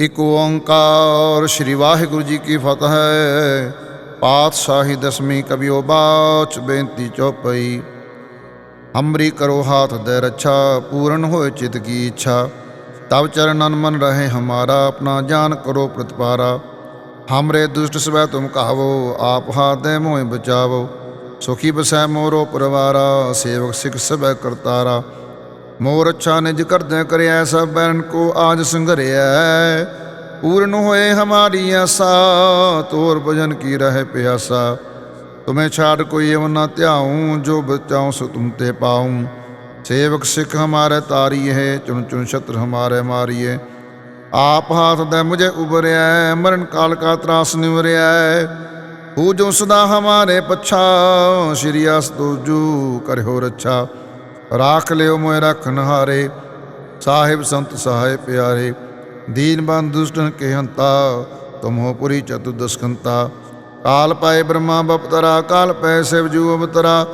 ਇਕ ਓੰਕਾਰ, ਸ੍ਰੀ ਵਾਹਿਗੁਰੂ ਜੀ ਕੀ ਫਤਿਹ ਹੈ। ਪਾਤਸ਼ਾਹੀ ਦਸਮੀ ਕਬਿਓ ਬਾਚ ਬੇਨਤੀ ਚੋਪਈ। ਅੰਮ੍ਰਿ ਕਰੋ ਹਾਥ ਦੇ ਰੱਛਾ, ਪੂਰਨ ਹੋਏ ਚਿਤ ਕੀ ਇੱਛਾ। ਤਬ ਚਰਨਨ ਮਨ ਰਹੇ ਹਮਾਰਾ, ਆਪਣਾ ਜਾਨ ਕਰੋ ਪ੍ਰਤਪਾਰਾ। ਹਮਰੇ ਦੁਸ਼ਟ ਸਵੈ ਤੁਮ ਕਹਾਵੋ, ਆਪ ਹਾਥ ਦੇ ਮੋਹਿ ਬਚਾਵੋ। ਸੁਖੀ ਬਸੈ ਮੋਰੋ ਪਰਵਾਰਾ, ਸੇਵਕ ਸਿਖ ਸਭੈ ਕਰਤਾਰਾ। ਮੋਰ ਮੋਰਛਾ ਨਿਜ ਕਰਦੇ ਕਰਿਆ, ਸਭ ਬੈਰਨ ਕੋ ਆਜ ਸੰਘਰਿਆ ਪੂਰਨ ਹੋਏ ਹਮਾਰੀ ਆਸਾ, ਤੋਰ ਭਜਨ ਕੀ ਰਹਿ ਪਿਆਸਾ। ਤੁਮੇ ਛਾੜ ਕੋਈ ਏਵ ਧਿਆਉ, ਜੋ ਬਚਾਉ ਸੋ ਤੁਮ ਤੇ ਪਾਉ। ਸੇਵਕ ਸਿੱਖ ਹਮਾਰੇ ਹੈ ਚੁਣ ਚੁਣ ਛਤਰ ਹਮਾਰੇ ਮਾਰੀਏ। ਆਪ ਹਾਥ ਦੇ ਮੁਝੇ ਉਬਰਿਆ ਮਰਨ ਕਾਲ ਕਾ ਤਰਾਸ ਨਿਵਰਿਆ ਹੋ ਜੋ ਸਦਾ ਹਮਾਰੇ ਪਛਾ, ਸ਼੍ਰੀ ਅਸਤੂ ਜੂ ਕਰਿਓ ਰੱਛਾ। ਰਾਖ ਲਿਓ ਮੋਇ ਰਖਨ ਨਹਾਰੇ, ਸਾਹਿਬ ਸੰਤ ਸਹਾਇ ਪਿਆਰੇ, ਦੀਨ ਬੰਦ ਦੁਸ਼ਟਨ ਕੇ ਹੰਤਾ ਤੁਮੋ ਪੁਰੀ ਚਤੁ ਦਸਕੰਤਾ। ਕਾਲ ਪਾਏ ਬ੍ਰਹਮਾ ਬਪਤਰਾ, ਕਾਲ ਪੈ ਸਿਵ ਜੂ ਅਵਤਰਾ,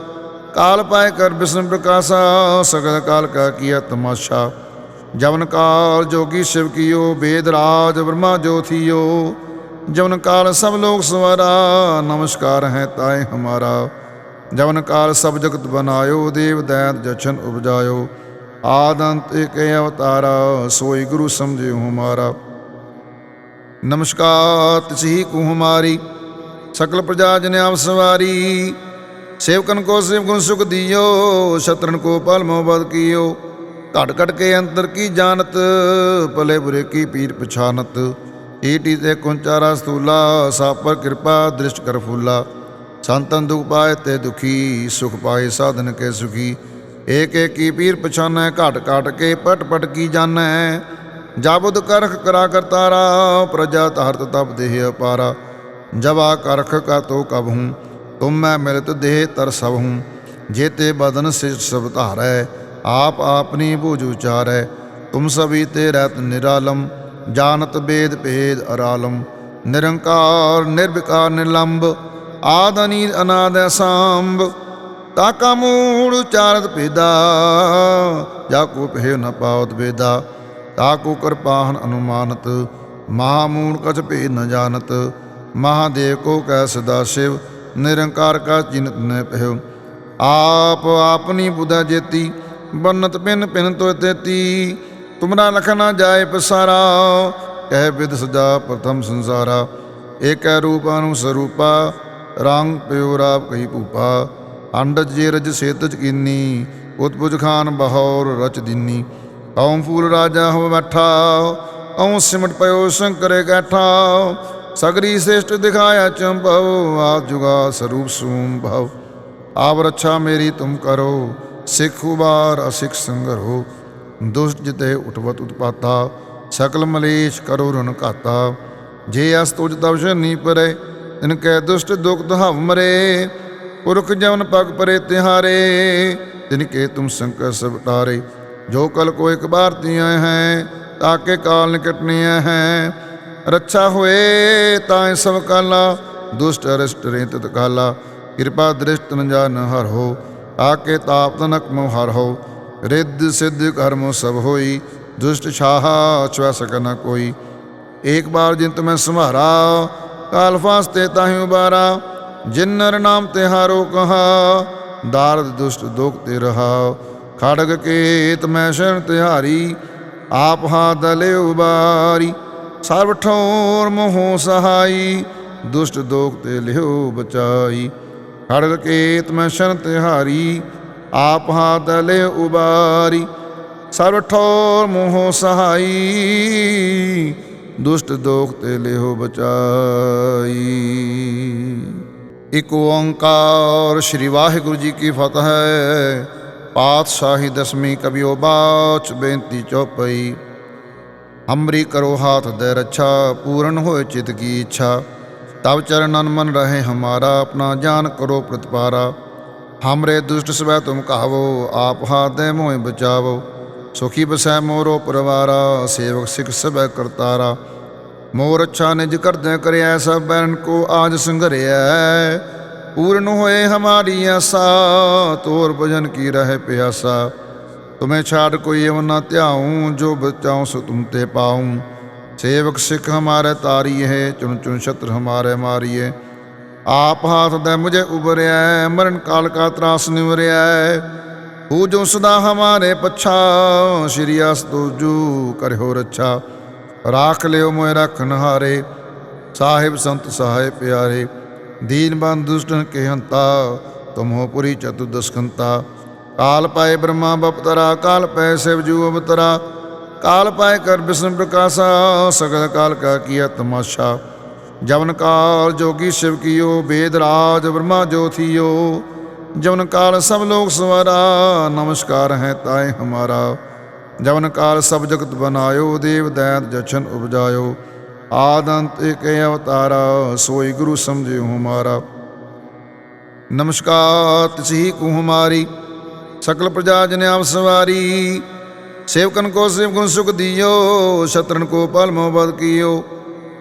ਕਾਲ ਪਾਏ ਕਰ ਬਿਸ਼ਨ ਪ੍ਰਕਾਸ਼ਾ, ਸਗਲ ਕਾਲ ਕਾ ਕੀਆ ਤਮਾਸ਼ਾ। ਜਵਨ ਕਾਲ ਜੋਗੀ ਸ਼ਿਵ ਕੀਓ ਵੇਦ ਰਾਜ ਬ੍ਰਹਮਾ ਜੋਥੀਓ ਜਵਨ ਕਾਲ ਸਭ ਲੋਕ ਸਵਾਰਾ, ਨਮਸਕਾਰ ਹੈ ਤਾਏ ਹਮਾਰਾ। ਜਵਨ ਕਾਲ ਸਭ ਜਗਤ ਬਨਾਇਓ, ਦੇਵ ਦੈਤ ਜਛਨ ਉਪਜਾਇਓ। ਆਦੰਤ ਏਕ ਅਵਤਾਰਾ, ਸੋਈ ਗੁਰੂ ਸਮਝਿ ਹੁ ਮਾਰਾ ਨਮਸਕਾਰ ਤਿਸਹੀ ਕੂ ਹਮਾਰੀ ਸਕਲ ਪ੍ਰਜਾ ਜਨ ਆਪ ਸਵਾਰੀ। ਸੇਵਕਨ ਕੋ ਸੇਵਕਨ ਸੁਖ ਦਿਓ, ਸ਼ਤਰਨ ਕੋ ਪਲ ਮੋਬਦ ਕੀਓ। ਘਟ ਘਟ ਕੇ ਅੰਤਰ ਕੀ ਜਾਣਤ, ਭਲੇ ਬੁਰੇ ਕੀ ਪੀਰ ਪਛਾਨਤ। ਏਟੀ ਤੇ ਕੁੰਚਾਰਾ ਸਤੂਲਾ ਸਾਪਰ ਕਿਰਪਾ, ਦ੍ਰਿਸ਼ਟ ਕਰ ਫੂਲਾ। ਸੰਤਨ ਦੁਖ ਪਾਏ ਤੇ ਦੁਖੀ, ਸੁਖ ਪਾਏ ਸਾਧਨ ਕੇ ਸੁਖੀ। ਏਕ ਏਕੀ ਪੀਰ ਪਛਾਨੈ, ਘਟ ਘਟ ਕੇ ਪਟ ਪਟ ਕੀ ਜਾਣੈ। ਜਾਬੁਦ ਕਰਖ ਕਰਾ ਕਰਤਾਰਾ ਪ੍ਰਜਾ ਤਹਰਤ ਤਪ ਦੇਹ ਅਪਾਰਾ। ਜਵਾ ਕਰਖ ਕਾ ਤੋ ਕਬ ਹੂੰ, ਤੁਮ ਮੈਂ ਮਿਲਤ ਦੇਹ ਤਰ ਸਭ ਹੂੰ। ਜੇਤੇ ਬਦਨ ਸਿਰ ਸਭ ਧਾਰੈ, ਆਪ ਆਪਨੀ ਬੂਝ ਉਚਾਰੈ। ਤੁਮ ਸਭੀ ਤੇ ਰਤ ਨਿਰਾਲਮ, ਜਾਣਤ ਬੇਦ ਭੇਦ ਅਰਾਲਮ। ਨਿਰੰਕਾਰ, ਨਿਰਵਿਕਾਰ ਨਿਲੰਭ ਆਦਨੀ ਅਨਾਦ ਅਸਾਂਭ ਤਾ ਕਾ ਮੂੜ ਚਾਰਤ ਭੇਦਾ, ਜਾ ਕੋ ਭੇਉ ਨ ਪਾਉਤ ਭੇਦਾ, ਤਾ ਕੋ ਕਿਰਪਾਹਨ ਅਨੁਮਾਨਤ, ਮਹਾ ਮੂੜ ਕਛ ਭੇ ਨ ਜਾਣਤ, ਮਹਾਦੇਵ ਕੋ ਕਹਿ ਸਦਾ ਸਿਵ, ਨਿਰੰਕਾਰ ਕਾ ਚਿੰਤ ਨੇ ਭੇਉ ਆਪ ਆਪਨੀ ਬੁਧਾ ਜੇਤੀ, ਬੰਨਤ ਪਿਨ ਪਿਨ ਤੋ ਤੇਤੀ, ਤੁਮਰਾ ਲਖ ਨਾ ਜਾਏ ਪਸਾਰਾ, ਕਹਿ ਬਿਦ ਸਦਾ ਪ੍ਰਥਮ ਸੰਸਾਰਾ, ਏਕੈ ਰੂਪ ਸਰੂਪਾ ਰੰਗ ਪਿਉ ਰਾਪ ਕਹੀ ਭੂਪਾ, ਅੰਡ ਜੇ ਰਜ ਸੇਤਜ ਕੀਨੀ ਉਤਪੁਜ ਖਾਨ ਬਹੌਰ ਰਚ ਦਿਨੀ। ਕੌਮ ਫੂਲ ਰਾਜਾ ਹੋ ਬੈਠਾ ਕਉ ਸਿਮਟ ਪਇਓ ਸ਼ੰਕਰੇ ਗੈਠਾ ਸਗਰੀ ਸ੍ਰੇਸ਼ਟ ਦਿਖਾਇਆ ਚੰਭਵ, ਆਪ ਜੁਗਾ ਸਰੂਪ ਸੂਮ ਭਵ ਆਪ ਰੱਛਾ ਮੇਰੀ ਤੁਮ ਕਰੋ, ਸਿੱਖ ਉਬਾਰ ਅਸਿੱਖ ਸੰਗਰੋ। ਦੁਸ਼ਟ ਜਿਤੇ ਉਠਵਤ ਉਤਪਾਤਾ, ਸਕਲ ਮਲੇਸ਼ ਕਰੋ ਰਨ ਘਾਤਾ। ਜੇ ਅਸ ਤੁਜ ਤਵ ਨੀ ਪਰੇ ਤਿਨ ਕੈ ਦੁਸ਼ਟ ਦੁਖ ਦਹਾਵ ਮਰੇ, ਪੁਰਖ ਜਵਨ ਪਗ ਪਰੇ ਤਿਹਾਰੇ, ਤਿਨ ਕੇ ਤੁਮ ਸੰਕਰ ਸਭ ਟਾਰੇ ਜੋ ਕਲ ਕੋ ਇੱਕ ਬਾਰ ਤੀਆਂ ਹੈ ਤਾਕੇ ਕਾਲ ਨਿਕਟਨੀਆਂ ਹੈ। ਰੱਛਾ ਹੋਏ, ਤਾਂ ਸਭ ਕਾਲਾ, ਦੁਸ਼ਟ ਅਰਸ਼ਟ ਰੇ ਤਤ ਕਾਲਾ। ਕਿਰਪਾ ਦ੍ਰਿਸ਼ਟ ਨ ਜਾਣ ਹਰ ਹੋ ਆਕੇ ਤਾਪ ਤਨਕ ਮੋ ਹਰ ਹੋ। ਰਿੱਧ ਸਿੱਧ ਕਰਮ ਸਭ ਹੋਈ, ਦੁਸ਼ਟ ਛਾਹਾ ਚਵਾ ਸਕਨ ਕੋਈ। ਇੱਕ ਬਾਰ ਜਿੰਤ ਮੈਂ ਸੰਭਾਰਾ ਕਾਲ ਫਾਸਤੇ ਤਾਹੀ ਉਬਾਰਾ ਜਿਨ ਨਰ ਨਾਮ ਤੇ ਹਾਰੋ ਕਹਾ, ਦਾਰਦ ਦੁਸ਼ਟ ਦੁਖ ਤੇ ਰਹਾ। ਖੜਗ ਕੇਤ ਮੈਂ ਸ਼ਰਨ ਤਿਹਾਰੀ, ਆਪ ਹਾ ਦਲੇ ਉਬਾਰੀ। ਸਰਬ ਠੋਰ ਮੋਹ ਸਹਾਈ, ਦੁਸ਼ਟ ਦੋਖ ਤੇ ਲਿਓ ਬਚਾਈ। ਖੜਗ ਕੇਤ ਮੈਂ ਸ਼ਰਨ ਤਿਹਾਰੀ, ਆਪ ਹਾਥ ਲੈ ਉਬਾਰੀ। ਸਰਬ ਠੋਰ ਮੋਹ ਸਹਾਈ। ਦੁਸ਼ਟ ਦੋਖ ਤੇ ਲਿਹੋ ਬਚਾਈ। ਇਕ ਓੰਕਾਰ ਸ੍ਰੀ ਵਾਹਿਗੁਰੂ ਜੀ ਕੀ ਫਤਿਹ ਹੈ। ਪਾਤਸ਼ਾਹੀ ਦਸਵੀਂ ਕਬਿਓ ਬਾਚ ਬੇਨਤੀ ਚੋਪਈ। ਅੰਮ੍ਰਿ ਕਰੋ ਹਾਥ ਦੇ ਰੱਛਾ, ਪੂਰਨ ਹੋਏ ਚਿਤ ਕੀ ਇੱਛਾ। ਤਬ ਚਰਨਨ ਮਨ ਰਹੇ ਹਮਾਰਾ, ਆਪਣਾ ਜਾਨ ਕਰੋ ਪ੍ਰਤਪਾਰਾ। ਹਮਰੇ ਦੁਸ਼ਟ ਸਵੈ ਤੁਮ ਕਹਾਵੋ, ਆਪ ਹਾਥ ਦੇ ਮੋਹਿ ਬਚਾਵੋ। ਸੁਖੀ ਬਸੈ ਮੋਰੋ ਪਰਵਾਰਾ, ਸੇਵਕ ਸਿਖ ਸਭੈ ਕਰਤਾਰਾ। ਮੋਰ ਅੱਛਾ ਨਿਜ ਕਰਦੇ ਕਰਿਆ ਸਭ ਬੈਰਨ ਕੋ ਆਜ ਸੰਘਰਿਆ ਪੂਰਨ ਹੋਏ ਹਮਾਰੀ ਆਸਾ, ਤੋਰ ਭਜਨ ਕੀ ਰਹੇ ਪਿਆਸਾ। ਤੁਮੇ ਛਾੜ ਕੋਈ ਨਾ ਧਿਆਉ, ਜੋ ਬਚਾਉ ਸੋ ਤੁਮ ਤੇ ਪਾਉ। ਸੇਵਕ ਸਿਖ ਹਮਾਰੇ ਹੈ ਚੁਣ ਚੁਣ ਛਤਰ ਹਮਾਰੇ ਮਾਰੀਏ ਆਪ ਹਾਥ ਦੇ ਮੁਝੇ ਉਬਰਿਆ ਮਰਨ ਕਾਲ ਕਾ ਤਰਾਸ ਨਿਵਰਿਆ ਊ ਜੋ ਸਦਾ ਹਮਾਰੇ ਪਛਾ, ਸ਼੍ਰੀ ਅਸਤੂਜੂ ਕਰਿਓ ਰੱਛਾ। ਰਾਖ ਲਿਓ ਮੋਇ ਰਖਨ ਨਹਾਰੇ, ਸਾਹਿਬ ਸੰਤ ਸਹਾਇ ਪਿਆਰੇ। ਦੀਨ ਬੰਦ ਦੁਸ਼ਟਨ ਕੇ ਹੰਤਾ ਤੁਮੋ ਪੁਰੀ ਚਤੁਦਸਕੰਤਾ ਕਾਲ ਪਾਏ ਬ੍ਰਹਮਾ ਬਪਤਰਾ, ਕਾਲ ਪਾਏ ਸਿਵ ਜੂ ਅਵਤਰਾ। ਕਾਲ ਪਾਏ ਕਰ ਬਿਸ਼ਨ ਪ੍ਰਕਾਸ਼ਾ, ਸਗਲ ਕਾਲ ਕਾ ਕੀਆ ਤਮਾਸ਼ਾ। ਜਵਨ ਕਾਲ ਜੋਗੀ ਸ਼ਿਵ ਕੀਓ, ਬੇਦ ਰਾਜ ਬ੍ਰਹਮਾ ਜੋਥੀਓ ਜਵਨ ਕਾਲ ਸਭ ਲੋਕ ਸਵਾਰਾ, ਨਮਸਕਾਰ ਹੈ ਤਾਏ ਹਮਾਰਾ। ਜਵਨ ਕਾਲ ਸਭ ਜਗਤ ਬਨਾਇਓ, ਦੇਵ ਦੈਤ ਜਸ਼ਨ ਉਪਜਾਇਓ। ਆਦੰਤ ਏਕ ਅਵਤਾਰਾ, ਸੋਈ ਗੁਰੂ ਸਮਝਿਓ ਹਮਾਰਾ। ਨਮਸਕਾਰ, ਤਿਸਹੀ ਕੂ ਹਮਾਰੀ, ਸਕਲ ਪ੍ਰਜਾ ਜਨ ਆਪ ਸਵਾਰੀ। ਸੇਵਕਨ ਕੋ ਸੇਵ ਸੁਖ ਦਿਓ, ਸ਼ਤਰਨ ਕੋ ਪਲ ਮੋਬਦ ਕੀਓ।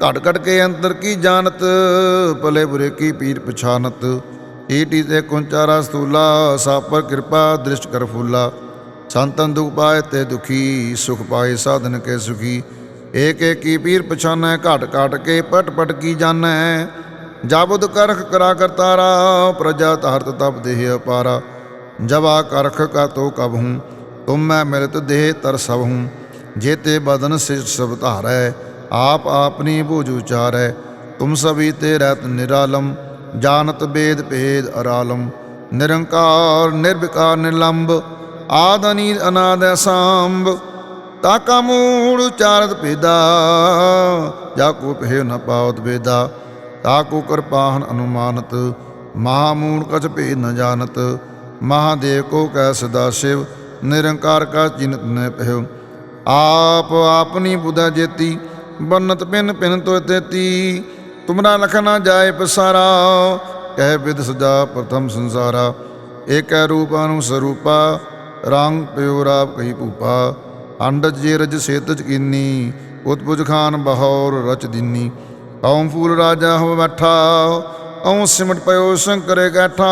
ਘਟ ਘਟ ਕੇ ਅੰਤਰ ਕੀ ਜਾਣਤ, ਭਲੇ ਬੁਰੇ ਕੀ ਪੀਰ ਪਛਾਨਤ। ਈਟੀ ਤੇ ਕੁੰਚਾਰਾ ਸਤੂਲਾ ਸਾਪਰ ਪਰ ਕਿਰਪਾ, ਦ੍ਰਿਸ਼ਟ ਕਰ ਫੂਲਾ। ਸੰਤਨ ਦੁਖ ਪਾਏ ਤੇ ਦੁਖੀ, ਸੁਖ ਪਾਏ ਸਾਧਨ ਕੇ ਸੁਖੀ। ਏਕ ਏਕ ਕੀ ਪੀਰ ਪਛਾਨੈ, ਘਟ ਘਟ ਕੇ ਪਟ ਪਟ ਕੀ ਜਾਣੈ। ਜਾਬੁਦ ਕਰਖ ਕਰਾ ਕਰਤਾਰਾ ਪ੍ਰਜਾ ਧਰਤ ਤਪ ਦੇਹ ਅਪਾਰਾ। ਜਵਾ ਕਰਖ ਕਾ ਤੋ ਕਬ ਹੂੰ, ਤੁਮ ਮੈਂ ਮਿਲਤ ਦੇਹ ਤਰ ਸਭ ਹੂੰ। ਜੇਤੇ ਬਦਨ ਸਿਜ ਸਭ ਧਾਰੈ, ਆਪ ਆਪਨੀ ਬੂਝ ਉਚਾਰੈ। ਤੁਮ ਸਭੀ ਤੇ ਰਤ ਨਿਰਾਲਮ ਜਾਣਤ ਬੇਦ ਭੇਦ ਅਰਾਲਮ, ਨਿਰੰਕਾਰ, ਨਿਰਵਿਕਾਰ, ਨਿਰਲੰਬ, ਆਦ ਅਨੀਦ, ਅਨਾਦ ਸਾਂਭ ਤਾਕਾ ਮੂੜ ਉਚਾਰਤ ਭੇਦਾ, ਜਾ ਕੋ ਪਹਿ ਨ ਪਾਵਤ ਬੇਦਾ ਤਾਕੋ ਕਿਰਪਾਹਨ ਅਨੁਮਾਨਤ, ਮਹਾ ਮਹਾਮੂੜ ਕਛ ਭੇਦ ਨ ਜਾਣਤ, ਮਹਾਦੇਵ ਕੋ ਕੈ ਸਦਾ ਸ਼ਿਵ, ਨਿਰੰਕਾਰ ਕਾ ਚਿੰਤ ਨ ਪਹਿ ਆਪ ਆਪਨੀ ਬੁਧਾ ਜੇਤੀ, ਬਨਤ ਪਿਨ ਪਿਨ ਤੋ ਤੇਤੀ ਤੁਮਰਾ ਲਖ ਨਾ ਜਾਏ ਪਸਾਰਾ, ਕਹਿ ਵਿਦ ਸਜਾ ਪ੍ਰਥਮ ਸੰਸਾਰਾ। ਏਕੈ ਰੂਪ ਅਨੁ ਸਰੂਪਾ, ਰੰਗ ਪਿਓ ਰਾਪ ਕਹੀ ਭੂਪਾ। ਅੰਡਜ ਜੇ ਰਜ ਸੇਤਜ ਕੀਨੀ ਉਤਪੁਜ ਖਾਨ ਬਹੌਰ ਰਚ ਦਿਨੀ। ਕੌਮ ਫੂਲ ਰਾਜਾ ਹੋ ਬੈਠਾ ਔ ਸਿਮਟ ਪਇਓ ਸ਼ੰਕਰੇ ਗੈਠਾ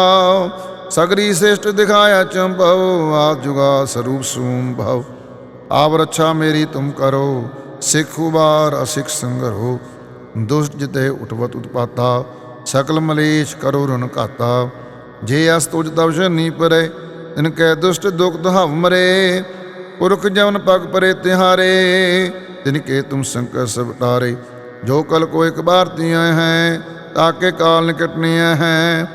ਸਗਰੀ ਸ੍ਰੇਸ਼ਟ ਦਿਖਾਇਆ ਚੰਭਵ ਆ ਜੁਗਾ ਸਰੂਪ ਸੂਮ ਭਵ। ਆਪ ਰੱਛਾ ਮੇਰੀ ਤੁਮ ਕਰੋ, ਸਿੱਖ ਉਬਾਰ ਅਸਿਖ ਸੰਗਰੋ। ਦੁਸ਼ਟ ਜਿਤੇ ਉਠਵਤ ਉਤਪਾਤਾ, ਸਕਲ ਮਲੇਸ਼ ਕਰੋ ਰਨ ਘਾਤਾ। ਜੇ ਅਸ ਤੁਜ ਤਵ ਨੀ ਪਰੇ, ਤਿਨ ਕੈ ਦੁਸ਼ਟ ਦੁਖ ਦਹਵ ਮਰੇ। ਪੁਰਖ ਜਵਨ ਪਗ ਪਰੇ ਤਿਹਾਰੇ, ਤਿਨ ਕੇ ਤੁਮ ਸੰਕਟ ਸਭ ਤਾਰੇ। ਜੋ ਕਲ ਕੋ ਇੱਕ ਬਾਰ ਤੀਆਂ ਹੈ ਤਾਕੇ ਕਾਲ ਨਿਕਟਨੀਆਂ ਹੈ।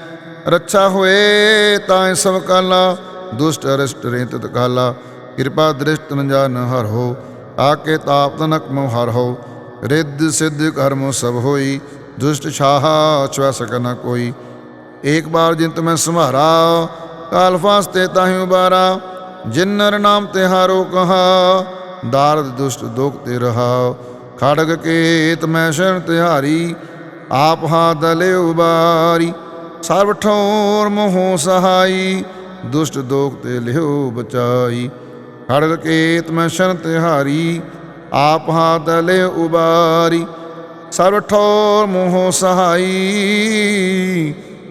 ਰੱਛਾ ਹੋਏ ਤਾਂ ਸਭ ਕਾਲਾ, ਦੁਸ਼ਟ ਅਰਿਸ਼ਟ ਰੇਤ ਕਾਲਾ ਕਿਰਪਾ ਦ੍ਰਿਸ਼ਟ ਨ ਜਾਨ ਹਰ ਹੋ ਆਕੇ ਤਾਪ ਤਨਕ ਮੋ ਹੋ। ਰਿੱਧ ਸਿੱਧ ਕਰਮ ਸਭ ਹੋਈ, ਦੁਸ਼ਟ ਛਾਹਾ ਛੁਆ ਸਕਨਾ ਕੋਈ। ਇੱਕ ਬਾਰ ਜਿੰਤ ਮੈਂ ਸੰਭਾਰਾ ਕਾਲ ਫਾਸਤੇ ਤਾਹਿ ਉਬਾਰਾ ਜਿਨ ਨਰ ਨਾਮ ਤੇ ਹਾਰੋ ਕਹਾ, ਦਾਰਦ ਦੁਸ਼ਟ ਦੁਖ ਤੇ ਰਹਾ। ਖੜਗ ਕੇਤ ਮੈਂ ਸ਼ਰਨ ਤਿਹਾਰੀ, ਆਪ ਹਾ ਦਲੇ ਉਬਾਰੀ। ਸਰਬ ਠੋਰ ਮੋਹ ਸਹਾਈ, ਦੁਸ਼ਟ ਦੋਖ ਤੇ ਲਿਓ ਬਚਾਈ। ਖੜਗ ਕੇਤ ਮੈਂ ਸ਼ਰਨ ਤਿਹਾਰੀ ਆਪ ਹਾ ਦਲੇ ਉਬਾਰੀ ਸਰਬ ਠੋਰ ਮੋਹ ਸਹਾਈ,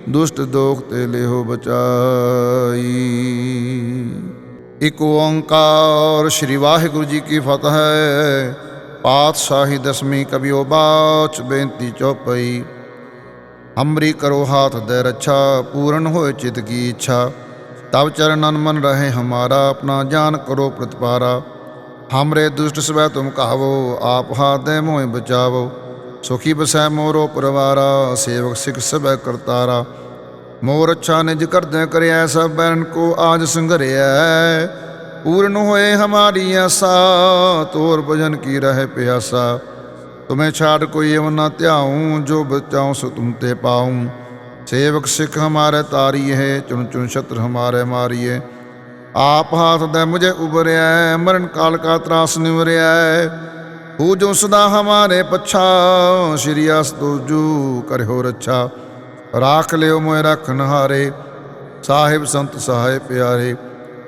ਦੁਸ਼ਟ ਦੋਖ ਤੇ ਲਿਓ ਬਚਾਈ। ਇਕ ਓੰਕਾਰ ਸ੍ਰੀ ਵਾਹਿਗੁਰੂ ਜੀ ਕੀ ਫਤਿਹ ਹੈ, ਪਾਤਸ਼ਾਹੀ ਦਸਵੀਂ ਕਬਿਓ ਬਾਚ ਬੇਨਤੀ ਚੌਪਈ। ਹਮਰੀ ਕਰੋ ਹਾਥ ਦੇ ਰੱਛਾ, ਪੂਰਨ ਹੋਏ ਚਿਤ ਕੀ ਇੱਛਾ। ਤਬ ਚਰਨਨ ਮਨ ਰਹੇ ਹਮਾਰਾ, ਆਪਣਾ ਜਾਨ ਕਰੋ ਪ੍ਰਤਪਾਰਾ। ਹਮਰੇ ਦੁਸ਼ਟ ਸਵੈ ਤੁਮ ਕਹਾਵੋ ਆਪ ਹਾਥ ਦੇ ਮੋਹਿ ਬਚਾਵੋ। ਸੁਖੀ ਬਸੈ ਮੋਰੋ ਪਰਵਾਰਾ, ਸੇਵਕ ਸਿਖ ਸਭੈ ਕਰਤਾਰਾ। ਮੋਰ ਅੱਛਾ ਨਿਜ ਕਰਦਿਆਂ ਕਰਿਆ ਸਭ ਬੈਰਨ ਕੋ ਆਜ ਸੰਘਰਿਆ ਪੂਰਨ ਹੋਏ ਹਮਾਰੀ ਆਸਾ, ਤੋਰ ਭਜਨ ਕੀ ਰਹਿ ਪਿਆਸਾ। ਤੁਮੇ ਛਾੜ ਕੋਈ ਅਵ ਨਾ ਧਿਆਉ, ਜੋ ਬਚਾਉ ਸੋ ਤੁਮ ਤੇ ਪਾਉ। ਸੇਵਕ ਸਿੱਖ ਹਮਾਰੇ ਤਾਰੀ ਹੈ ਚੁਣ ਚੁਨ ਸ਼ਤਰ ਹਮਾਰੇ ਮਾਰੀਏ। ਆਪ ਹਾਥ ਦੇ ਮੁਝੇ ਉਬਰਿਆ ਮਰਨ ਕਾਲ ਕਾ ਤਰਾਸ ਨਿਵਰਿਆ ਪੂਜੋ ਸਦਾ ਹਮਾਰੇ ਪਛਾ, ਸ਼੍ਰੀ ਅਸ ਤੁਜੂ ਕਰਿਓ ਰੱਛਾ। ਰਾਖ ਲਿਓ ਮੋਇ ਰਖਨ ਹਾਰੇ ਸਾਹਿਬ ਸੰਤ ਸਹਾਇ ਪਿਆਰੇ।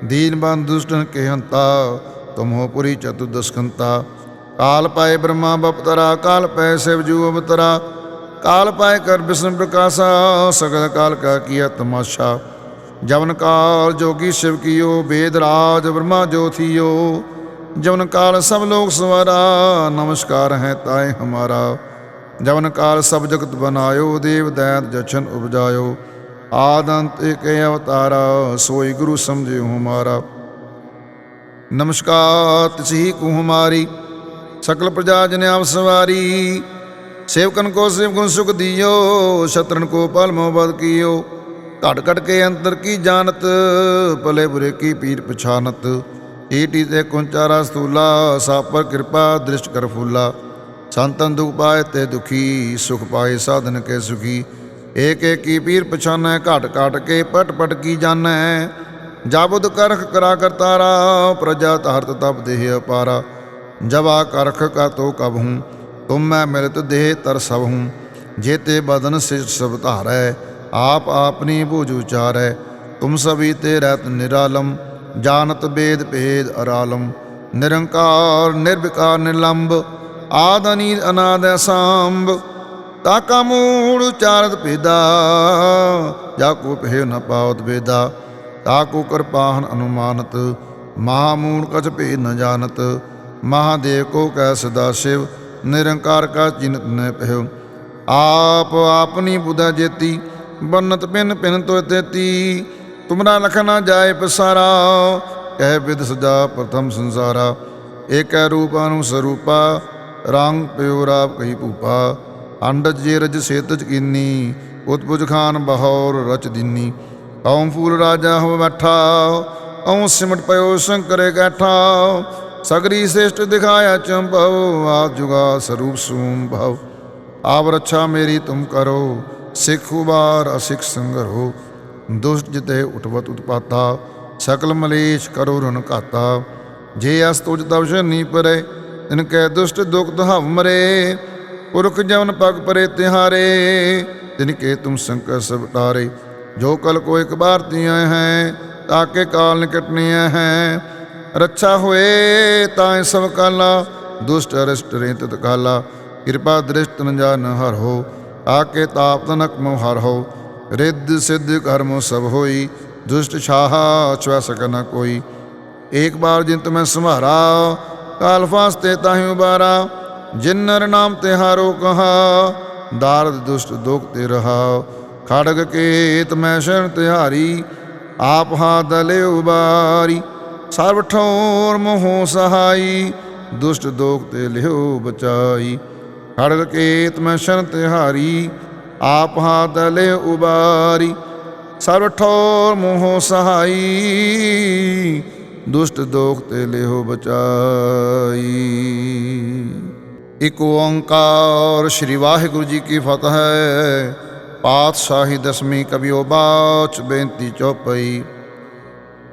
ਦੀਨ ਬੰਦ ਦੁਸ਼ਟਨ ਕੇ ਹੰਤਾ ਤੁਮ ਪੁਰੀ ਚਤੁਦਸਕੰਤਾ ਕਾਲ ਪਾਏ ਬ੍ਰਹਮਾ ਬਪਤਰਾ, ਕਾਲ ਪਾਏ ਸਿਵ ਜੂ ਅਵਤਰਾ। ਕਾਲ ਪਾਏ ਕਰ ਬਿਸ਼ਨ ਪ੍ਰਕਾਸ਼ਾ, ਸਗਲ ਕਾਲ ਕਾ ਕੀਆ ਤਮਾਸ਼ਾ। ਜਵਨ ਕਾਲ ਜੋਗੀ ਸ਼ਿਵ ਕੀਓ ਵੇਦ ਰਾਜ ਬ੍ਰਹਮਾ ਜੋਥੀਓ ਜਵਨ ਕਾਲ ਸਭ ਲੋਕ ਸਵਾਰਾ, ਨਮਸਕਾਰ ਹੈ ਤਾਏ ਹਮਾਰਾ। ਜਵਨ ਕਾਲ ਸਭ ਜਗਤ ਬਨਾਇਓ, ਦੇਵ ਦੈਤ ਜਚਨ ਉਪਜਾਇਓ। ਆਦੰਤ ਏਕ ਅਵਤਾਰਾ, ਸੋਈ ਗੁਰੂ ਸਮਝਿਓ ਹਮਾਰਾ। ਨਮਸਕਾਰ, ਤਿਸਹੀ ਕੋ ਹਮਾਰੀ, ਸਕਲ ਪ੍ਰਜਾ ਜਨ ਆਪ ਸਵਾਰੀ। ਸੇਵਕਨ ਕੋ ਸੇਵ ਗੁਣ ਸੁਖ ਦਿਓ, ਸ਼ਤਰਨ ਕੋ ਪਲਮੋ ਬਦ ਕੀਓ। ਘਟ ਘਟ ਕੇ ਅੰਤਰ ਕੀ ਜਾਣਤ? ਭਲੇ ਬੁਰੇ ਕੀ ਪੀਰ ਪਛਾਨਤ ਏਟੀ ਤੇ ਕੁੰਚਾਰਾ ਸਤੂਲਾ ਸਾਪਰ ਕਿਰਪਾ, ਦ੍ਰਿਸ਼ਟ ਕਰ ਫੂਲਾ। ਸੰਤਨ ਦੁਖ ਪਾਏ ਤੇ ਦੁਖੀ, ਸੁਖ ਪਾਏ ਸਾਧਨ ਕੇ ਸੁਖੀ। ਏਕ ਏਕ ਕੀ ਪੀਰ ਪਛਾਨੈ ਘਟ ਘਟ ਕੇ ਪਟ ਪਟ ਕੀ ਜਾਣੈ? ਜਾਬਦ ਕਰਖ ਕਰਾ ਕਰਤਾਰਾ ਪ੍ਰਜਾ ਤਹਰਤ ਤਪ ਦੇਹ ਅਪਾਰਾ। ਜਵਾ ਕਰਖ ਕਾ ਤੋ ਕਬ ਹੂੰ, ਤੁਮ ਮੈਂ ਮਿਲਤ ਦੇਹ ਤਰ ਸਭ ਹੂੰ। ਜੇਤੇ ਬਦਨ ਸਿਰ ਸਭ ਧਾਰੈ आप आपनी बूझ उचारै तुम सभी ते रहत निरालम जानत वेद भेद अरालम निरंकार निर्विकार निलंब आद अनील अनाद सांब ਤਾਕਾ ਮੂੜ ਉਚਾਰਤ ਭੇਦਾ ਜਾ ਕੋ ਪਹਿ ਨ ਪਾਵਤ ਵੇਦਾ ਤਾਕੋ ਕਿਰਪਾਹਨ ਅਨੁਮਾਨਤ ਮਹਾਮੂੜ ਕਛ ਭੇਦ ਨ ਜਾਣਤ ਮਹਾਦੇਵ ਕੋ ਕੈ ਸਦਾ ਸ਼ਿਵ ਨਿਰੰਕਾਰ ਕਾ ਚਿਨਤ ਨ ਪਹਿ ਆਪ ਆਪਨੀ ਬੁਧਾ ਜੇਤੀ ਬੰਨਤ ਪਿਨ ਪਿਨ ਤੋ ਤੇਤੀ, ਤੁਮਰਾ ਲਖ ਨਾ ਜਾਏ ਪਸਾਰਾ। ਕਹਿ ਵਿਦ ਸਜਾ ਪ੍ਰਥਮ ਸੰਸਾਰਾ। ਏਕੈ ਰੂਪ ਅਨੁ ਸਰੂਪਾ, ਰੰਗ ਪਿਓ ਰਾਪ ਕਹੀ ਭੂਪਾ। ਅੰਡਜ ਜੇ ਰਜ ਸੇਤਜ ਕੀਨੀ ਉਤਪੁਜ ਖਾਨ ਬਹੌਰ ਰਚ ਦਿਨੀ। ਕੌਮ ਫੂਲ ਰਾਜਾ ਹੋ ਬੈਠਾ ਔ ਸਿਮਟ ਪਇਓ ਸ਼ੰਕਰੇ ਗੈਠਾ ਸਗਰੀ ਸ੍ਰੇਸ਼ਟ ਦਿਖਾਇਆ ਚੰਭਵ ਆ ਜੁਗਾ ਸਰੂਪ ਸੂਮ ਭਵ ਆਪ ਰੱਛਾ ਮੇਰੀ ਤੁਮ ਕਰੋ ਸਿੱਖ ਉਬਾਰ ਅਸਿਖ ਸੰਗਰੋ, ਦੁਸ਼ਟ ਜਿਤੇ ਉਠਵਤ ਉਤਪਾਤਾ, ਸਕਲ ਮਲੇਸ਼ ਕਰੋ ਰਣ ਘਾਤਾ। ਜੇ ਅਸ ਤੁਜ ਤਵ ਸ਼ਨੀ ਪਰੇ, ਤਿਨ ਕੈ ਦੁਸ਼ਟ ਦੁਖ ਦਹਵ ਮਰੇ। ਪੁਰਖ ਜਵਨ ਪਗ ਪਰੇ ਤਿਹਾਰੇ, ਤਿਨ ਕੇ ਤੁਮ ਸੰਕਟ ਸਭ ਟਾਰੇ। ਜੋ ਕਲ ਕੋ ਇੱਕ ਬਾਰ ਤੀਆਂ ਹੈ ਤਾਕੇ ਕਾਲ ਨਿਕਟਨੀਆਂ ਹੈ। ਰੱਛਾ ਹੋਏ ਤਾਂ ਸਭ ਕਾਲਾ, ਦੁਸ਼ਟ ਅਰਿਸ਼ਟ ਰੇਤ ਕਾਲਾ ਕਿਰਪਾ ਦ੍ਰਿਸ਼ਟ ਨ ਜਾਨ ਹਰ ਹੋ ਆਕੇ ਤਾਪ ਤਨਕ ਮੋਹਰ ਹੋ ਰਿੱਧ ਸਿੱਧ ਕਰਮ ਸਭ ਹੋਈ, ਦੁਸ਼ਟ ਛਾਹਾ ਅਛਵਾ ਸਕਨ ਕੋਈ। ਇੱਕ ਬਾਰ ਜਿੰਤ ਮੈਂ ਸੰਭਾਰਾ ਕਾਲ ਫਾਸਤੇ ਤਾਹੀ ਉਬਾਰਾ, ਜਿੰਨਰ ਨਾਮ ਤੇ ਹਾਰੋ ਕਹਾ, ਦਾਰਦ ਦੁਸ਼ਟ ਦੁਖ ਤੇ ਰਹਾ। ਖੜਗ ਕੇਤ ਮੈਂ ਸ਼ਰਨ ਤਿਹਾਰੀ, ਆਪ ਹਾ ਦਲੇ ਉਬਾਰੀ। ਸਰਬ ਠੋਰ ਮੋਹ ਸਹਾਈ, ਦੁਸ਼ਟ ਦੋਖ ਤੇ ਲਿਓ ਬਚਾਈ। ਹਰ ਕੇਤ ਮੈਂ ਸ਼ਰਨ ਤਿਹਾਰੀ, ਆਪ ਹਾਥ ਲੈ ਉਬਾਰੀ ਸਰਬ ਠੋਰ ਮੋਹ ਸਹਾਈ, ਦੁਸ਼ਟ ਦੋਖ ਤੇ ਲਿਓ ਬਚਾਈ। ਇਕ ਓੰਕਾਰ ਸ੍ਰੀ ਵਾਹਿਗੁਰੂ ਜੀ ਕੀ ਫਤਿਹ ਪਾਤਸ਼ਾਹੀ ਦਸਮੀ ਕਬਿਓ ਬਾਚ ਬੇਨਤੀ ਚੋਪਈ।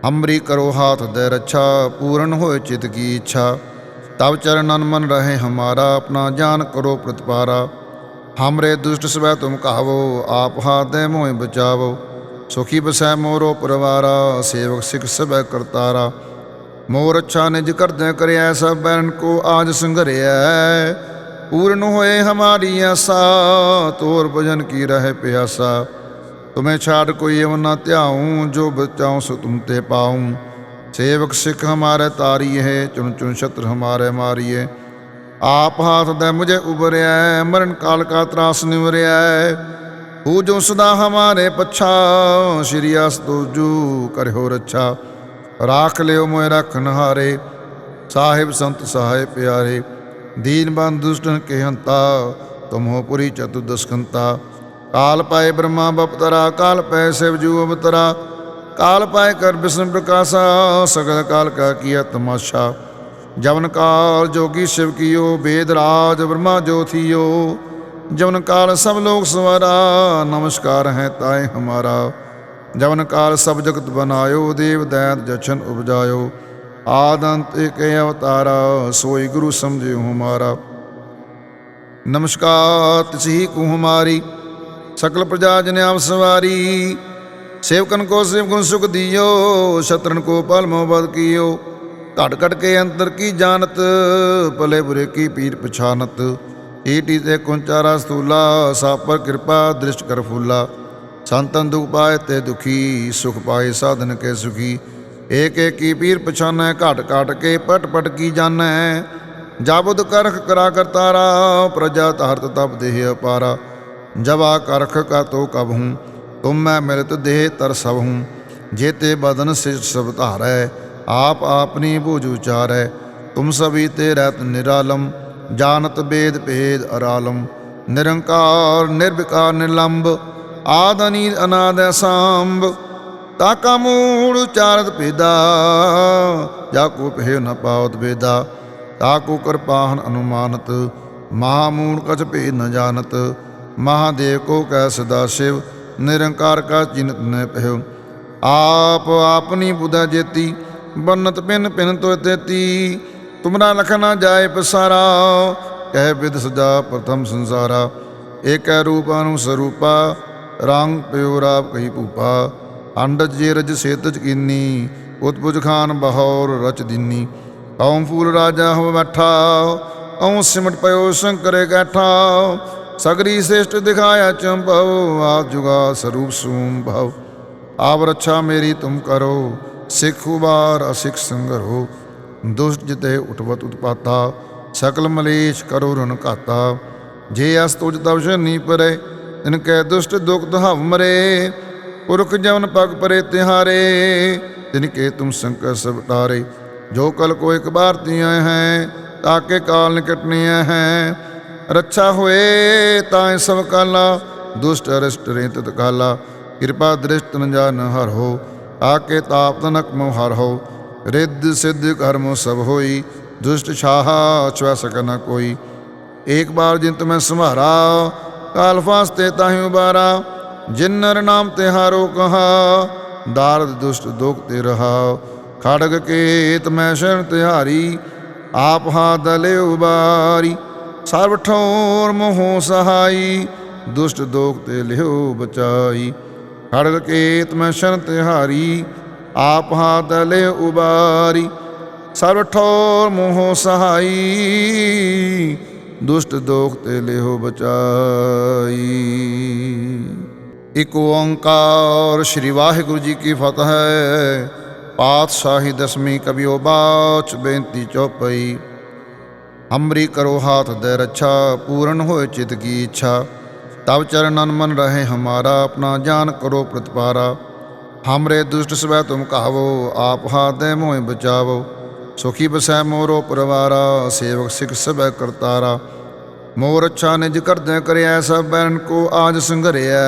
ਹਮਰੀ ਕਰੋ ਹਾਥ ਦੇ ਰੱਛਾ, ਪੂਰਨ ਹੋਏ ਚਿਤ ਕੀ ਇੱਛਾ। ਤਬ ਚਰਨਨ ਮਨ ਰਹੇ ਹਮਾਰਾ, ਆਪਣਾ ਜਾਨ ਕਰੋ ਪ੍ਰਤਪਾਰਾ। ਹਮਰੇ ਦੁਸ਼ਟ ਸਵੈ ਤੁਮ ਕਹਾਵੋ ਆਪ ਹਾਥ ਦੇ ਮੋਹਿ ਬਚਾਵੋ। ਸੁਖੀ ਬਸੈ ਮੋਰੋ ਪਰਵਾਰਾ, ਸੇਵਕ ਸਿਖ ਸਭੈ ਕਰਤਾਰਾ। ਮੋਰ ਅੱਛਾ ਨਿਜ ਕਰਦੈ ਕਰਿਆ ਸਭ ਬੈਰਨ ਕੋ ਆਜ ਸੰਘਰਿਆ ਪੂਰਨ ਹੋਏ ਹਮਾਰੀ ਆਸਾ, ਤੋਰ ਭਜਨ ਕੀ ਰਹੇ ਪਿਆਸਾ। ਤੁਮੇ ਛਾੜ ਕੋਈ ਅਵ ਨਾ ਧਿਆਉ, ਜੋ ਬਚਾਉ ਸੋ ਤੁਮ ਤੇ ਪਾਉ। ਸੇਵਕ ਸਿੱਖ ਹਮਾਰੇ ਤਾਰੀ ਹੈ ਚੁਣ ਚੁਣ ਛਤਰ ਹਮਾਰੇ ਮਾਰੀਏ। ਆਪ ਹਾਥ ਦੇ ਮੁਝੇ ਉਬਰਿਆ ਮਰਨ ਕਾਲ ਕਾ ਤਰਾਸ ਨਿਵਰਿਆ ਹੂ ਜੋ ਸਦਾ ਹਮਾਰੇ ਪਛਾ, ਸ਼੍ਰੀ ਅਸ ਤੁਜੂ ਕਰਿਓ ਰੱਛਾ। ਰਾਖ ਲਿਓ ਮੋਇ ਰਖਨ ਹਾਰੇ ਸਾਹਿਬ ਸੰਤ ਸਹਾਇ ਪਿਆਰੇ। ਦੀਨ ਬੰਦ ਦੁਸ਼ਟਨ ਕੇ ਹੰਤਾ ਤੁਮੋ ਪੁਰੀ ਚਤੁਦਸਕੰਤਾ ਕਾਲ ਪਾਏ ਬ੍ਰਹਮਾ ਬਪਤਰਾ, ਕਾਲ ਪੈ ਸਿਵ ਜੂ ਅਵਤਰਾ। ਕਾਲ ਪਾਇ ਕਰ ਬਿਸ਼ਨ ਪ੍ਰਕਾਸ਼ਾ, ਸਗਲ ਕਾਲ ਕਾ ਕੀਆ ਤਮਾਸ਼ਾ ਜਵਨ ਕਾਲ ਜੋਗੀ ਸ਼ਿਵ ਕੀਓ, ਬੇਦ ਰਾਜ ਬ੍ਰਹਮਾ ਜੋਥੀਓ ਜਵਨ ਕਾਲ ਸਭ ਲੋਕ ਸਵਾਰਾ, ਨਮਸਕਾਰ ਹੈ ਤਾਇ ਹਮਾਰਾ। ਜਵਨ ਕਾਲ ਸਭ ਜਗਤ ਬਨਾਇਓ, ਦੇਵ ਦੈਤ ਜਛਨ ਉਪਜਾਇਓ। ਆਦੰਤ ਏਕ ਅਵਤਾਰਾ, ਸੋਈ ਗੁਰੂ ਸਮਝਿਓ ਹਮਾਰਾ। ਨਮਸਕਾਰ, ਤਿਸਹੀ ਕੋ ਸਕਲ ਪ੍ਰਜਾ ਜਨ ਆਪ ਸਵਾਰੀ। ਸੇਵਕਨ ਕੋ ਸੇਵਕਨ ਸੁਖ ਦਿਓ, ਸ਼ਤਰਨ ਕੋ ਪਲ ਮੋਬਦ ਕੀਓ। ਘਟ ਘਟ ਕੇ ਅੰਦਰ ਕੀ ਜਾਣਤ, ਭਲੇ ਬੁਰੇ ਕੀ ਪੀਰ ਪਛਾਨਤ। ਏਟੀ ਤੇ ਕੁੰਚਾਰਾ ਸਤੂਲਾ ਸਾਪਰ ਕਿਰਪਾ ਦ੍ਰਿਸ਼ਟ ਕਰ ਫੂਲਾ। ਸੰਤਨ ਦੁਖ ਪਾਏ ਤੇ ਦੁਖੀ, ਸੁਖ ਪਾਏ ਸਾਧਨ ਕੇ ਸੁਖੀ। ਏਕ ਏਕ ਕੀ ਪੀਰ ਪਛਾਨੈ, ਘਟ ਘਟ ਕੇ ਪਟ ਪਟ ਕੀ ਜਾਣੈ। ਜਾਬਦ ਕਰਖ ਕਰਾ ਕਰਤਾਰਾ ਪ੍ਰਜਾ ਤਾਰਤ ਤਪ ਦੇਹ ਅਪਾਰਾ। ਜਵਾ ਕਰਖ ਕਾ ਤੋ ਕਬ ਹੂੰ। ਤੁਮ ਮੈਂ ਮਿਲਤ ਦੇਹ ਤਰ ਸਭ ਹੂੰ, ਜੇਤੇ ਬਦਨ ਸਿਰ ਸਭ ਧਾਰੈ, ਆਪ ਆਪਨੀ ਬੂਝ ਉਚਾਰੈ, ਤੁਮ ਸਭੀ ਤੇ ਰਹਿਤ ਨਿਰਾਲਮ, ਜਾਣਤ ਬੇਦ ਭੇਦ ਅਰਾਲਮ, ਨਿਰੰਕਾਰ, ਨਿਰਵਿਕਾਰ ਨਿਰਲੰਭ ਆਦ ਅਨੀਲ, ਅਨਾਦ ਸੰਭ ਤਾਕਾ ਮੂੜ ਉਚਾਰਤ ਭੇਦਾ, ਜਾ ਕੋ ਪਹਿ ਨ ਪਾਵਤ ਬੇਦਾ ਤਾਕੋ ਕਿਰਪਾਹਨ ਅਨੁਮਾਨਤ ਮਹਾਮੂੜ ਕਛ ਭੇਦ ਨ ਜਾਣਤ, ਮਹਾਦੇਵ ਕੋ ਕੈ ਸਦਾ ਸ਼ਿਵ ਨਿਰੰਕਾਰ ਕਾ ਚਿਨਤ ਨ ਪਹਿ ਆਪ ਆਪਨੀ ਬੁਧਾ ਜੇਤੀ, ਬੰਨਤ ਪਿਨ ਪਿਨ ਤੋ ਤੇਤੀ। ਤੁਮਰਾ ਲਖ ਜਾਏ ਪਸਾਰਾ, ਕਹਿ ਵਿਦ ਸਜਾ ਪ੍ਰਥਮ ਸੰਸਾਰਾ। ਏਕੈ ਰੂਪ ਅਨੁ ਸਰੂਪਾ, ਰੰਗ ਪਿਓ ਰਾਪ ਕਹੀ ਭੂਪਾ। ਅੰਡਜ ਜੇ ਰਜ ਸੇਤਜ ਕੀਨੀ ਉਤਪੁਜ ਖਾਨ ਬਹੌਰ ਰਚ ਦਿਨੀ। ਕੌਮ ਫੂਲ ਰਾਜਾ ਹੋ ਬੈਠਾ ਔ ਸਿਮਟ ਪਇਓ ਸ਼ੰਕਰੇ ਗੈਠਾ ਸਗਰੀ ਸ੍ਰਿਸ਼ਟ ਦਿਖਾਇਆ ਚੰਭਵ ਆ ਜੁਗਾ ਸਰੂਪ ਸੂਮ ਭਵ ਆਪ ਰੱਛਾ ਮੇਰੀ ਤੁਮ ਕਰੋ, ਸਿੱਖ ਉਬਾਰ ਅਸਿੱਖ ਸੰਗਰੋ। ਦੁਸ਼ਟ ਜਿਤੇ ਉਠਵਤ ਉਤਪਾਤਾ, ਸਕਲ ਮਲੇਸ਼ ਕਰੋ ਰਨ ਘਾਤਾ। ਜੇ ਅਸ ਤੁਜ ਤਵਸ਼ ਨੀ ਪਰੇ, ਤਿਨ ਕੈ ਦੁਸ਼ਟ ਦੁਖ ਦਹਵ ਮਰੇ। ਪੁਰਖ ਜਵਨ ਪਗ ਪਰੇ ਤਿਹਾਰੇ, ਤਿਨ ਕੇ ਤੁਮ ਸੰਕਟ ਸਭ ਟਾਰੇ ਜੋ ਕਲ ਕੋ ਇੱਕ ਬਾਰ ਤੀਆਂ ਹੈ ਤਾਕੇ ਕਾਲ ਨਿਕਟਨੀਆਂ ਹੈ। ਰੱਛਾ ਹੋਏ, ਤਾਂ ਸਭ ਕਾਲਾ, ਦੁਸ਼ਟ ਅਰਿਸ਼ਟ ਰੇਤ ਕਾਲਾ। ਕਿਰਪਾ ਦ੍ਰਿਸ਼ਟ ਨ ਜਾਨ ਹਰ ਹੋ, ਆਕੇ ਤਾਪ ਤਨਕ ਮੋ ਹਰ ਹੋ। ਰਿੱਧ ਸਿੱਧ ਕਰਮ ਸਭ ਹੋਈ, ਦੁਸ਼ਟ ਛਾਹ ਛੁਆ ਸਕ ਨ ਕੋਈ। ਏਕ ਬਾਰ ਜਿੰਤ ਮੈਂ ਸੰਭਾਰਾ, ਕਾਲ ਫਾਸਤੇ ਤਾਹੀਂ ਉਬਾਰਾ। ਜਿਨ ਨਰ ਨਾਮ ਤੇ ਹਾਰੋ ਕਹਾ, ਦਾਰਦ ਦੁਸ਼ਟ ਦੁਖ ਤੇ ਰਹਾ। ਖੜਗ ਕੇਤ ਮੈਂ ਸ਼ਰਨ ਤਿਹਾਰੀ, ਆਪ ਹਾ ਦਲੇ ਉਬਾਰੀ। ਸਭ ਠੋਰ ਮੋਹ ਸਹਾਈ, ਦੁਸ਼ਟ ਦੋਖ ਤੇ ਲਿਓ ਬਚਾਈ। ਖੜਗ ਕੇਤ ਮੈਂ ਸ਼ਰਨ ਤਿਹਾਰੀ, ਆਪ ਹਾ ਦਲੇ ਉਬਾਰੀ। ਸਭ ਠੋਰ ਮੋਹ ਸਹਾਈ, ਦੁਸ਼ਟ ਦੋਖ ਤੇ ਲਿਓ ਬਚਾਈ। ਇਕ ਓੰਕਾਰ ਸ੍ਰੀ ਵਾਹਿਗੁਰੂ ਜੀ ਕੀ ਫਤਿਹ। ਹੈ ਪਾਤਸ਼ਾਹੀ ਦਸਵੀਂ ਕਬਿਓ ਬਾਚ ਬੇਨਤੀ ਚੌਪਈ। ਹਮਰੀ ਕਰੋ ਹਾਥ ਦੇ ਰੱਛਾ, ਪੂਰਨ ਹੋਏ ਚਿਤ ਕੀ ਇੱਛਾ। ਤਬ ਚਰਨਨ ਮਨ ਰਹੇ ਹਮਾਰਾ, ਆਪਣਾ ਜਾਨ ਕਰੋ ਪ੍ਰਤਪਾਰਾ। ਹਮਰੇ ਦੁਸ਼ਟ ਸਵੈ ਤੁਮ ਕਹਾਵੋ, ਆਪ ਹਾਥ ਦੇ ਮੋਹਿ ਬਚਾਵੋ। ਸੁਖੀ ਬਸੈ ਮੋਰੋ ਪਰਵਾਰਾ, ਸੇਵਕ ਸਿਖ ਸਭੈ ਕਰਤਾਰਾ। ਮੋਰ ਅੱਛਾ ਨਿਜ ਕਰਦਿਆਂ ਕਰਿਆ ਸਭ ਬੈਰਨ ਕੋ ਆਜ ਸੰਘਰਿਆ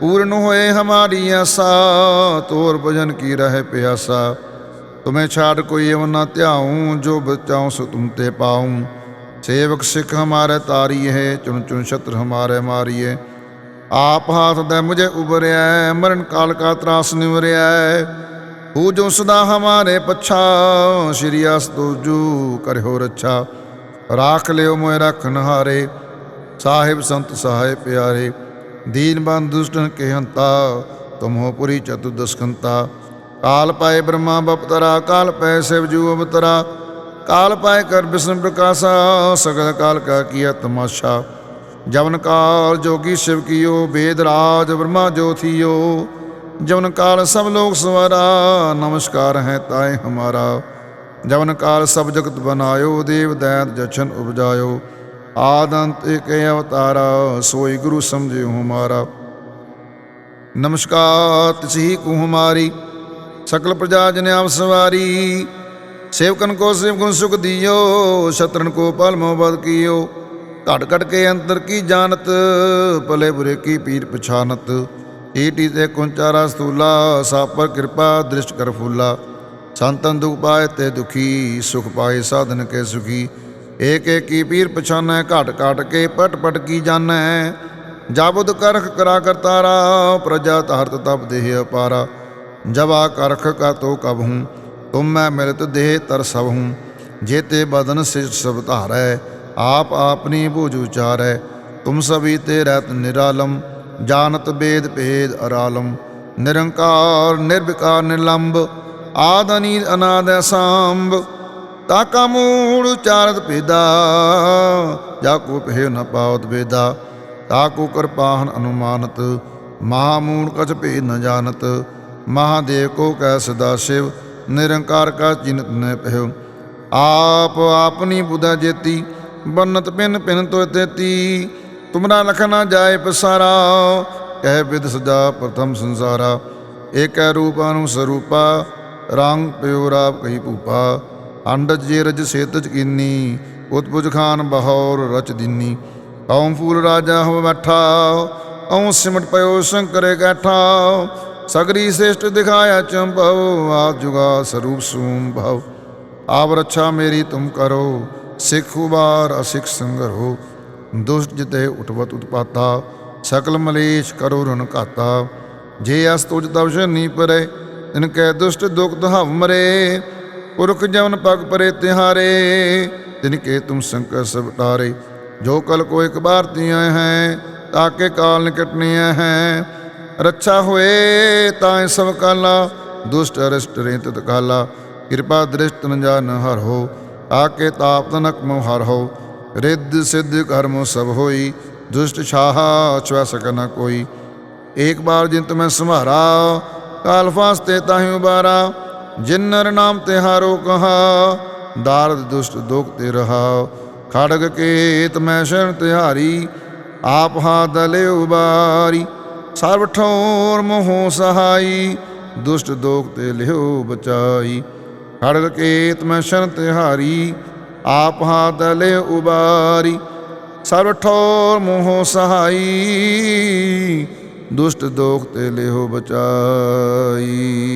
ਪੂਰਨ ਹੋਏ ਹਮਾਰੀ ਆਸਾ, ਤੋਰ ਭਜਨ ਕੀ ਰਹੇ ਪਿਆਸਾ। ਤੁਮੇ ਛਾੜ ਕੋਈ ਏਵ ਨਾ ਧਿਆਉ, ਜੋ ਬਚਾਉ ਸੋ ਤੁਮ ਤੇ ਪਾਉ। ਸੇਵਕ ਸਿਖ ਹਮਾਰੇ ਤਾਰੀਏ, ਚੁਣ ਚੁਣ ਛਤਰ ਹਮਾਰੇ ਮਾਰੀਏ। ਆਪ ਹਾਥ ਦੇ ਮੁਝੇ ਉਬਰਿਆ ਮਰਨ ਕਾਲ ਕਾ ਤਰਾਸ ਨਿਵਰਿਆ ਹੂ ਜੋ ਸਦਾ ਹਮਾਰੇ ਪਛਾ, ਸ਼੍ਰੀ ਅਸਤੂਜੂ ਕਰਿਓ ਰੱਛਾ। ਰਾਖ ਲਿਓ ਮੋਇ ਰਖਨ ਹਾਰੇ ਸਾਹਿਬ ਸੰਤ ਸਹਾਇ ਪਿਆਰੇ। ਦੀਨ ਬੰਦ ਦੁਸ਼ਟਨ ਕੇ ਹੰਤਾ ਤੁਮ ਹੋ ਪੁਰੀ ਚਤੁਦਸਕੰਤਾ ਕਾਲ ਪਾਏ ਬ੍ਰਹਮਾ ਬਪਤਰਾ ਕਾਲ ਪੈ ਸਿਵ ਜੂ ਅਵਤਰਾ ਕਾਲ ਪਾਏ ਕਰ ਵਿਸ਼ਨ ਪ੍ਰਕਾਸ਼ਾ, ਸਗਲ ਕਾਲ ਕਾ ਕੀਆ ਤਮਾਸ਼ਾ। ਜਵਨ ਕਾਲ ਜੋਗੀ ਸ਼ਿਵ ਕੀਓ, ਵੇਦ ਰਾਜ ਬ੍ਰਹਮਾ ਜੋਥੀਓ। ਜਵਨ ਕਾਲ ਸਭ ਲੋਕ ਸਵਾਰਾ, ਨਮਸਕਾਰ ਹੈ ਤਾਏ ਹਮਾਰਾ। ਜਵਨ ਕਾਲ ਸਭ ਜਗਤ ਬਨਾਇਓ, ਦੇਵ ਦੈਤ ਜਛਨ ਉਪਜਾਇਓ। ਆਦੰਤ ਏਕ ਅਵਤਾਰਾ, ਸੋਈ ਗੁਰੂ ਸਮਝਿਓ ਹਮਾਰਾ। ਨਮਸਕਾਰ, ਤਸਹੀ ਕੋ ਹਮਾਰੀ ਸਕਲ ਪ੍ਰਜਾ ਜਨ ਆਪ ਸਵਾਰੀ। ਸੇਵਕਨ ਕੋ ਸੇਵ ਸੁਖ ਦਿਓ, ਸ਼ਤਰਨ ਕੋ ਪਲ ਮੋਬਦ ਕੀਓ। ਘਟ ਘਟ ਕੇ ਅੰਤਰ ਕੀ ਜਾਣਤ, ਭਲੇ ਬੁਰੇ ਕੀ ਪੀਰ ਪਛਾਨਤ। ਈਟੀ ਤੇ ਕੁੰਚਾਰਾ ਸਤੂਲਾ ਸਾਪਰ ਕਿਰਪਾ ਦ੍ਰਿਸ਼ਟ ਕਰ ਫੂਲਾ। ਸੰਤਨ ਦੁਖ ਪਾਏ ਤੇ ਦੁਖੀ, ਸੁਖ ਪਾਏ ਸਾਧਨ ਕੇ ਸੁਖੀ। ਏਕ ਏਕੀ ਪੀਰ ਪਛਾਨੈ, ਘਟ ਘਟ ਕੇ ਪਟ ਪਟ ਕੀ ਜਾਣੈ। ਜਾਬੁਦ ਕਰਖ ਕਰਾ ਕਰਤਾਰਾ ਪ੍ਰਜਾ ਧਰਤ ਤਪ ਦੇਹ ਅਪਾਰਾ। ਜਵਾ ਕਰਖ ਕਾ ਤੋ ਕਬ ਹੂੰ, ਤੁਮ ਮੈਂ ਮਿਲਤ ਦੇਹ ਤਰ ਸਭ ਹੂੰ। ਜੇਤੇ ਬਦਨ ਸਿਰ ਸਭ ਧਾਰੈ, ਆਪ ਆਪਨੀ ਬੂਝ ਉਚਾਰੈ। ਤੁਮ ਸਭੀ ਤੇ ਰਹਿਤ ਨਿਰਾਲਮ, ਜਾਣਤ ਬੇਦ ਭੇਦ ਅਰਾਲਮ। ਨਿਰੰਕਾਰ, ਨਿਰਵਿਕਾਰ ਨਿਰਲੰਭ ਆਦ ਅਨੀਲ ਅਨਾਦ ਸੰਭ ਤਾਕਾ ਮੂੜ ਉਚਾਰਤ ਭੇਦਾ, ਜਾ ਕੋ ਪਹਿ ਨ ਪਾਵਤ ਬੇਦਾ ਤਾਕੋ ਕਿਰਪਾਹਨ ਅਨੁਮਾਨਤ, ਮਹਾ ਮਹਾਮੂੜ ਕਛ ਭੇਦ ਨ ਜਾਣਤ। ਮਹਾਦੇਵ ਕੋ ਕੈ ਸਦਾ ਸ਼ਿਵ, ਨਿਰੰਕਾਰ ਕਾ ਚਿੰਤ ਨ ਪਹਿਓ ਆਪ ਆਪਨੀ ਬੁਧਾ ਜੇਤੀ, ਬੰਨਤ ਪਿਨ ਪਿਨ ਤੋ ਤੇਤੀ। ਤੁਮਰਾ ਲਖ ਨਾ ਜਾਏ ਪਸਾਰਾ, ਕਹਿ ਵਿਦ ਸਦਾ ਪ੍ਰਥਮ ਸੰਸਾਰਾ। ਏਕੈ ਰੂਪ ਅਨੁ ਸਰੂਪਾ ਰੰਗ ਪਿਓ ਰਾਪ ਕਹੀ ਭੂਪਾ। ਅੰਡਜ ਜੇ ਰਜ ਸੇਤਜ ਕੀਨੀ ਉਤਪੁਜ ਖਾਨ ਬਹੌਰ ਰਚ ਦਿਨੀ। ਕੌਮ ਫੂਲ ਰਾਜਾ ਹੋ ਬੈਠਾ ਔ ਸਿਮਟ ਪਇਓ ਸ਼ੰਕਰੇ ਗੈਠਾ ਸਗਰੀ ਸ੍ਰਿਸ਼ਟ ਦਿਖਾਇਆ ਚੰਭਵ ਆ ਜੁਗਾ ਸਰੂਪ ਸੂਮ ਭਵ। ਆਪ ਰੱਛਾ ਮੇਰੀ ਤੁਮ ਕਰੋ, ਸਿੱਖ ਉਬਾਰ ਅਸਿੱਖ ਸੰਗਰੋ। ਦੁਸ਼ਟ ਜਿਤੇ ਉਠਵਤ ਉਤਪਾਤਾ, ਸਕਲ ਮਲੇਸ਼ ਕਰੋ ਰਨ ਘਾਤਾ। ਜੇ ਅਸ ਤੁਜ ਤਵ ਸ਼ਨੀ ਪਰੇ, ਤਿਨ ਕੈ ਦੁਸ਼ਟ ਦੁਖ ਦਹਵ ਮਰੇ। ਪੁਰਖ ਜਵਨ ਪਗ ਪਰੇ ਤਿਹਾਰੇ, ਤਿਨ ਕੇ ਤੁਮ ਸੰਕਰ ਸਭ ਟਾਰੇ ਜੋ ਕਲ ਕੋ ਇੱਕ ਬਾਰ ਤੀਆਂ ਹੈ ਤਾਕੇ ਕਾਲ ਨਿਕਟਨੇ ਹੈ। ਰੱਛਾ ਹੋਏ, ਤਾਂ ਸਭ ਕਾਲਾ, ਦੁਸ਼ਟ ਅਰਿਸ਼ਟ ਰੇਤ ਤਤ ਕਾਲਾ। ਕਿਰਪਾ ਦ੍ਰਿਸ਼ਟ ਨ ਜਾਨ ਹਰ ਹੋ, ਆਕੇ ਤਾਪ ਤਨਕ ਮੋ ਹਰ ਹੋ। ਰਿੱਧ ਸਿੱਧ ਕਰਮ ਸਭ ਹੋਈ, ਦੁਸ਼ਟ ਛਾਹ ਛੁਆ ਸਕ ਨ ਕੋਈ। ਏਕ ਬਾਰ ਜਿਨ ਤੁਮੈ ਸੰਭਾਰਾ, ਕਾਲ ਫਾਸਤੇ ਤਾਹਿ ਉਬਾਰਾ। ਜਿਨ ਨਰ ਨਾਮ ਤੇ ਹਾਰੋ ਕਹਾ, ਦਾਰਦ ਦੁਸ਼ਟ ਦੁਖ ਤੇ ਰਹਾ। ਖੜਗ ਕੇਤ ਮੈਂ ਸ਼ਰਨ ਤਿਹਾਰੀ, ਆਪ ਹਾ ਦਲੇ ਉਬਾਰੀ। ਸਰਬ ਠੋਰ ਮੋਹ ਸਹਾਈ, ਦੁਸ਼ਟ ਦੋਖ ਤੇ ਲਿਓ ਬਚਾਈ। ਹਰ ਕੇਤ ਮੈਂ ਸ਼ਰਨ ਤਿਹਾਰੀ, ਆਪ ਹਾ ਦਲੇ ਉਬਾਰੀ। ਸਰਬ ਠੋਰ ਮੋਹ ਸਹਾਈ, ਦੁਸ਼ਟ ਦੋਖ ਤੇ ਲਿਓ ਬਚਾਈ।